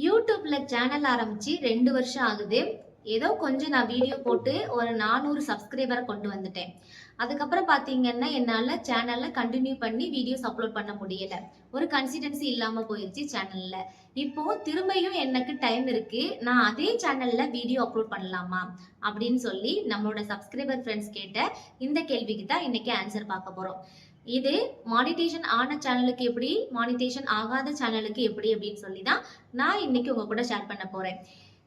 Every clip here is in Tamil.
யூடியூப்ல சேனல் ஆரம்பிச்சு ரெண்டு வருஷம் ஆகுது. ஏதோ கொஞ்சம் நான் வீடியோ போட்டு ஒரு நானூறு சப்ஸ்கிரைபரை கொண்டு வந்துட்டேன். அதுக்கப்புறம் பார்த்தீங்கன்னா என்னால் சேனலில் கண்டினியூ பண்ணி வீடியோஸ் அப்லோட் பண்ண முடியல. ஒரு கன்சிஸ்டன்சி இல்லாமல் போயிடுச்சு சேனலில். இப்போது திரும்பியும் எனக்கு டைம் இருக்குது நான் அதே சேனலில் வீடியோ அப்லோட் பண்ணலாமா? அப்படின்னு சொல்லி நம்மளோட சப்ஸ்கிரைபர் ஃப்ரெண்ட்ஸ் கேட்ட இந்த கேள்விக்கு தான் இன்றைக்கி ஆன்சர் பார்க்க போகிறோம் இது மானிட்டேஷன் ஆன சேனலுக்கு எப்படி மானிட்டேஷன் ஆகாத சேனலுக்கு எப்படி அப்படின்னு சொல்லி தான் நான் இன்னைக்கு உங்க கூட ஷேர் பண்ண போறேன்.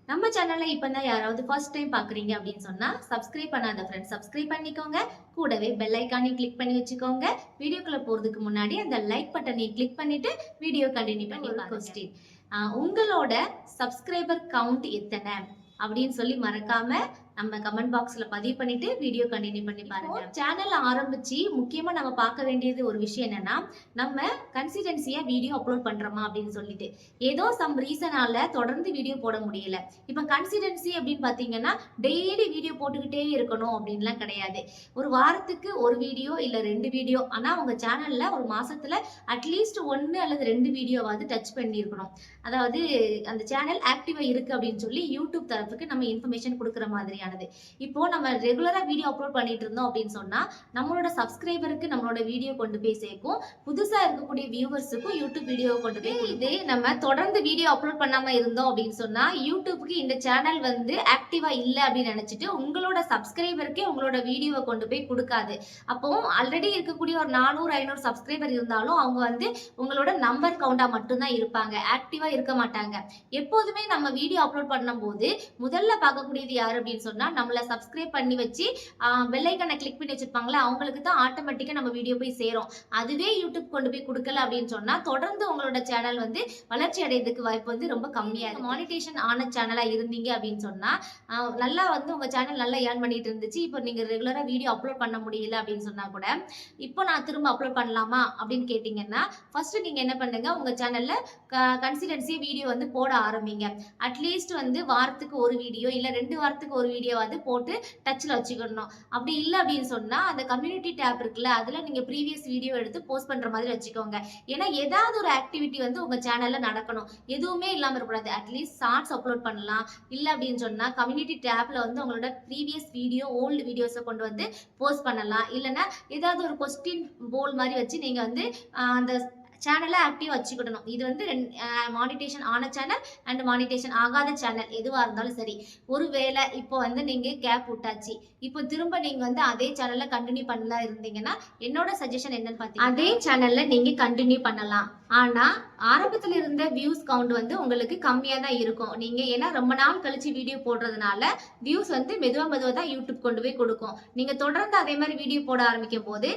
நம்ம சேனல்ல இப்போ தான் யாராவது ஃபர்ஸ்ட் டைம் பார்க்குறீங்க அப்படின்னு சொன்னா சப்ஸ்கிரைப் பண்ணாத ஃப்ரெண்ட்ஸ் சப்ஸ்கிரைப் பண்ணிக்கோங்க. கூடவே பெல் ஐக்கானையும் கிளிக் பண்ணி வச்சுக்கோங்க. வீடியோக்குள்ள போறதுக்கு முன்னாடி அந்த லைக் பட்டனையும் கிளிக் பண்ணிட்டு வீடியோ கண்டினியூ பண்ணி கொஸ்டின் உங்களோட சப்ஸ்கிரைபர் கவுண்ட் எத்தனை? அப்படின்னு சொல்லி மறக்காம நம்ம கமெண்ட் பாக்ஸ்ல பதிவு பண்ணிட்டு வீடியோ கண்டினியூ பண்ணி பாருங்க. சேனல் ஆரம்பிச்சு முக்கியமா நம்ம பார்க்க வேண்டியது ஒரு விஷயம் என்னன்னா நம்ம கன்சிஸ்டன்சியா வீடியோ அப்லோட் பண்றோமா அப்படின்னு சொல்லிட்டு. ஏதோ சம் ரீசனால தொடர்ந்து வீடியோ போட முடியல. இப்போ கன்சிஸ்டன்சி அப்படின்னு பாத்தீங்கன்னா டெய்லி வீடியோ போட்டுக்கிட்டே இருக்கணும் அப்படின்லாம் கிடையாது. ஒரு வாரத்துக்கு ஒரு வீடியோ இல்ல ரெண்டு வீடியோ ஆனா உங்க சேனல்ல ஒரு மாசத்துல அட்லீஸ்ட் ஒன்னு அல்லது ரெண்டு வீடியோவாவது டச் பண்ணியிருக்கணும். அதாவது அந்த சேனல் ஆக்டிவா இருக்கு அப்படின்னு சொல்லி யூடியூப் தரப்புக்கு நம்ம இன்ஃபர்மேஷன் கொடுக்குற மாதிரியானது இப்போ நம்ம ரெகுலரா வீடியோ அப்லோட் பண்ணிட்டு இருந்தோம் அப்படின்னு சொன்னா நம்மளோட சப்ஸ்கிரைபருக்கு நம்மளோட வீடியோ கொண்டு போய் சேர்க்கும். புதுசா இருக்கக்கூடிய வியூவர்ஸுக்கும் யூடியூப் வீடியோ கொண்டு போய் இது நம்ம தொடர்ந்து வீடியோ அப்லோட் பண்ணாம இருந்தோம் அப்படின்னு சொன்னா யூடியூப்க்கு இந்த சேனல் வந்து ஆக்டிவா இல்ல அப்படின்னு நினைச்சிட்டு உங்களோட சப்ஸ்கிரைபருக்கே உங்களோட வீடியோவை கொண்டு போய் கொடுக்காது. அப்போ ஆல்ரெடி இருக்கக்கூடிய ஒரு நானூறு ஐநூறு சப்ஸ்கிரைபர் இருந்தாலும் அவங்க வந்து உங்களோட நம்பர் கவுண்டா மட்டும்தான் இருப்பாங்க. ஆக்டிவா இருக்க மாட்டாங்க. எப்போதுமே நம்ம வீடியோ அப்லோட் பண்ணும்போது முதல்ல பார்க்கக்கூடியது யார் அப்படின்னு சொன்னா நம்மள சப்ஸ்கிரைப் பண்ணி வச்சு பெல்லைக்கனை கிளிக் பண்ணி வச்சிருப்பாங்களே அவங்களுக்கு தான் ஆட்டோமேட்டிக்கா நம்ம வீடியோ போய் சேரும். அதுவே யூடியூப் கொண்டு போய் கொடுக்கல அப்படின்னு சொன்னா தொடர்ந்து உங்களோட சேனல் வந்து வளர்ச்சி அடையறதுக்கு வாய்ப்பு வந்து ரொம்ப கம்மியா இருக்கு. மானிட்டேஷன் ஆன சேனலா இருந்தீங்க அப்படின்னு சொன்னா நல்லா வந்து உங்க சேனல் நல்லா ஏர்ன் பண்ணிட்டு இருந்துச்சு. இப்போ நீங்க ரெகுலரா வீடியோ அப்லோட் பண்ண முடியல அப்படின்னு சொன்னா கூட இப்போ நான் திரும்ப அப்லோட் பண்ணலாமா அப்படின்னு கேட்டீங்கன்னா ஃபர்ஸ்ட் நீங்க என்ன பண்ணுங்க உங்க சேனல்ல கன்சிடன்சி வீடியோ வந்து போட ஆரம்பிங்க. அட்லீஸ்ட் வந்து வாரத்துக்கு ஒரு வீடியோ இல்ல ரெண்டு வாரத்துக்கு ஒரு வீடியோ வீடியோவாவது போட்டு டச்சில் வச்சுக்கணும். அப்படி இல்லை அப்படின்னு சொன்னால் அந்த கம்யூனிட்டி டேப் இருக்குல்ல அதில் நீங்கள் ப்ரீவியஸ் வீடியோ எடுத்து போஸ்ட் பண்ணுற மாதிரி வச்சுக்கோங்க. ஏன்னா ஏதாவது ஒரு ஆக்டிவிட்டி வந்து உங்கள் சேனலில் நடக்கணும். எதுவுமே இல்லாமல் இருக்கக்கூடாது. அட்லீஸ்ட் ஷார்ட்ஸ் அப்லோட் பண்ணலாம். இல்லை அப்படின்னு சொன்னால் கம்யூனிட்டி டேப்பில் வந்து உங்களோட ப்ரீவியஸ் வீடியோ ஓல்டு வீடியோஸை கொண்டு வந்து போஸ்ட் பண்ணலாம். இல்லைன்னா ஏதாவது ஒரு கொஸ்டின் போல் மாதிரி வச்சு நீங்கள் வந்து அந்த சேனலை ஆக்டிவ் வச்சுக்கிடணும். இது வந்து மானிட்டேஷன் ஆன சேனல் அண்ட் மானிட்டேஷன் ஆகாத சேனல் எதுவாக இருந்தாலும் சரி. ஒருவேளை இப்போ வந்து நீங்கள் கேப் விட்டாச்சு. இப்போ திரும்ப நீங்கள் வந்து அதே சேனலில் கண்டினியூ பண்ணலாம் இருந்தீங்கன்னா என்னோட சஜஷன் என்னன்னு பார்த்தீங்கன்னா அதே சேனலில் நீங்கள் கண்டினியூ பண்ணலாம். ஆனால் ஆரம்பத்தில் இருந்த வியூஸ் கவுண்ட் வந்து உங்களுக்கு கம்மியாக தான் இருக்கும். நீங்கள் ஏன்னா ரொம்ப நாள் கழிச்சு வீடியோ போடுறதுனால வியூஸ் வந்து மெதுவாக மெதுவாக தான் யூடியூப் கொண்டு போய் கொடுக்கும். நீங்கள் தொடர்ந்து அதே மாதிரி வீடியோ போட ஆரம்பிக்கும் போது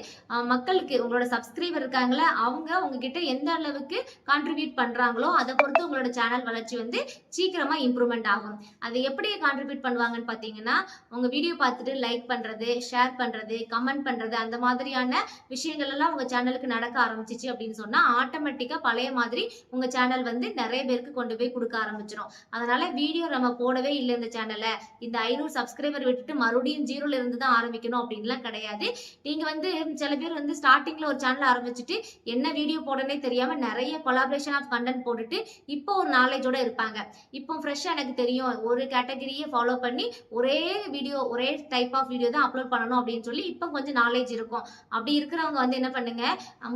மக்களுக்கு உங்களோட சப்ஸ்கிரைபர் இருக்காங்களே அவங்க உங்ககிட்ட எந்த அளவுக்கு கான்ட்ரிபியூட் பண்ணுறாங்களோ அதை பொறுத்து உங்களோட சேனல் வளர்ச்சி வந்து சீக்கிரமாக இம்ப்ரூவ்மெண்ட் ஆகும். அதை எப்படி கான்ட்ரிபியூட் பண்ணுவாங்கன்னு பார்த்தீங்கன்னா உங்கள் வீடியோ பார்த்துட்டு லைக் பண்ணுறது ஷேர் பண்ணுறது கமெண்ட் பண்ணுறது அந்த மாதிரியான விஷயங்கள் எல்லாம் உங்கள் சேனலுக்கு நடக்க ஆரம்பிச்சிச்சு அப்படின்னு சொன்னால் ஆட்டோமேட்டிக் ஆட்டோமேட்டிக்காக பழைய மாதிரி உங்க சேனல் வந்து நிறைய பேருக்கு கொண்டு போய் கொடுக்க ஆரம்பிச்சிடும் அதனால வீடியோ நம்ம போடவே இல்லை இந்த சேனலை இந்த ஐநூறு சப்ஸ்கிரைபர் விட்டுட்டு மறுபடியும் ஜீரோல இருந்து தான் ஆரம்பிக்கணும் அப்படின்லாம் கிடையாது. நீங்கள் வந்து சில பேர் வந்து ஸ்டார்டிங்கில் ஒரு சேனல் ஆரம்பிச்சுட்டு என்ன வீடியோ போடனே தெரியாமல் நிறைய கொலாபரேஷன் ஆஃப் கண்டென்ட் போட்டுட்டு இப்போ ஒரு நாலேஜோட இருப்பாங்க. இப்போ ஃப்ரெஷ்ஷாக எனக்கு தெரியும். ஒரு கேட்டகரியை ஃபாலோ பண்ணி ஒரே வீடியோ ஒரே டைப் ஆஃப் வீடியோ தான் அப்லோட் பண்ணணும் அப்படின்னு சொல்லி இப்போ கொஞ்சம் நாலேஜ் இருக்கும். அப்படி இருக்கிறவங்க வந்து என்ன பண்ணுங்க?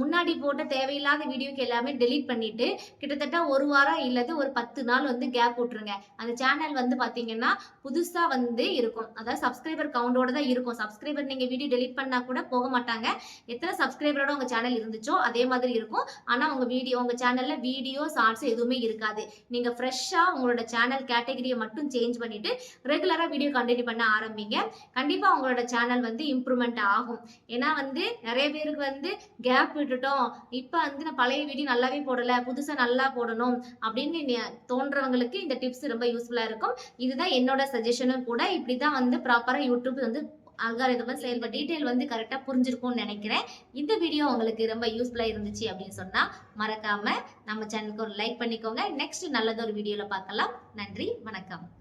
முன்னாடி போட்ட தேவையில்லாத வீடியோக்கு எல்லாமே டெலீட் பண்ணிட்டு கிட்டத்தட்ட ஒரு வாரம் இல்லது ஒரு பத்து நாள் வந்து கேப் விட்டுருங்க. அந்த சேனல் வந்து பாத்தீங்கன்னா புதுசா வந்து இருக்கும். அதாவது சப்ஸ்கிரைபர் கவுண்டோட தான் இருக்கும். சப்ஸ்கிரைபர் நீங்க வீடியோ டெலீட் பண்ணா கூட போக மாட்டாங்க. எத்தனை சப்ஸ்கிரைபரோட உங்க சேனல் இருந்துச்சோ அதே மாதிரி இருக்கும். ஆனா உங்க வீடியோ உங்க சேனல்ல வீடியோ ஷார்ட்ஸ் எதுவுமே இருக்காது. நீங்க ஃப்ரெஷ்ஷா உங்களோட சேனல் கேட்டகரியை மட்டும் சேஞ்ச் பண்ணிட்டு ரெகுலரா வீடியோ கண்டினியூ பண்ண ஆரம்பிங்க. கண்டிப்பா உங்களோட சேனல் வந்து இம்ப்ரூவ்மெண்ட் ஆகும். ஏன்னா வந்து நிறைய பேருக்கு வந்து கேப் விட்டுட்டோம். இப்போ வந்து நான் பழைய வீடியோ நல்லாவே போடல புதுசா நல்லா போடணும் அப்படின்னு தோன்றவங்களுக்கு இந்த டிப்ஸ் ரொம்ப யூஸ்ஃபுல்லா இருக்கும். இதுதான் என்னோட சஜஷனும் கூட. இப்படிதான் வந்து ப்ராப்பரா யூடியூப் வந்து அல்காரிதம் செயல்பட டீட்டெயில் வந்து கரெக்டாக புரிஞ்சிருக்கும்னு நினைக்கிறேன். இந்த வீடியோ உங்களுக்கு ரொம்ப யூஸ்ஃபுல்லாக இருந்துச்சு அப்படின்னு சொன்னால் மறக்காம நம்ம சேனலுக்கு ஒரு லைக் பண்ணிக்கோங்க. நெக்ஸ்ட் நல்லதொரு வீடியோவில் பார்க்கலாம். நன்றி வணக்கம்.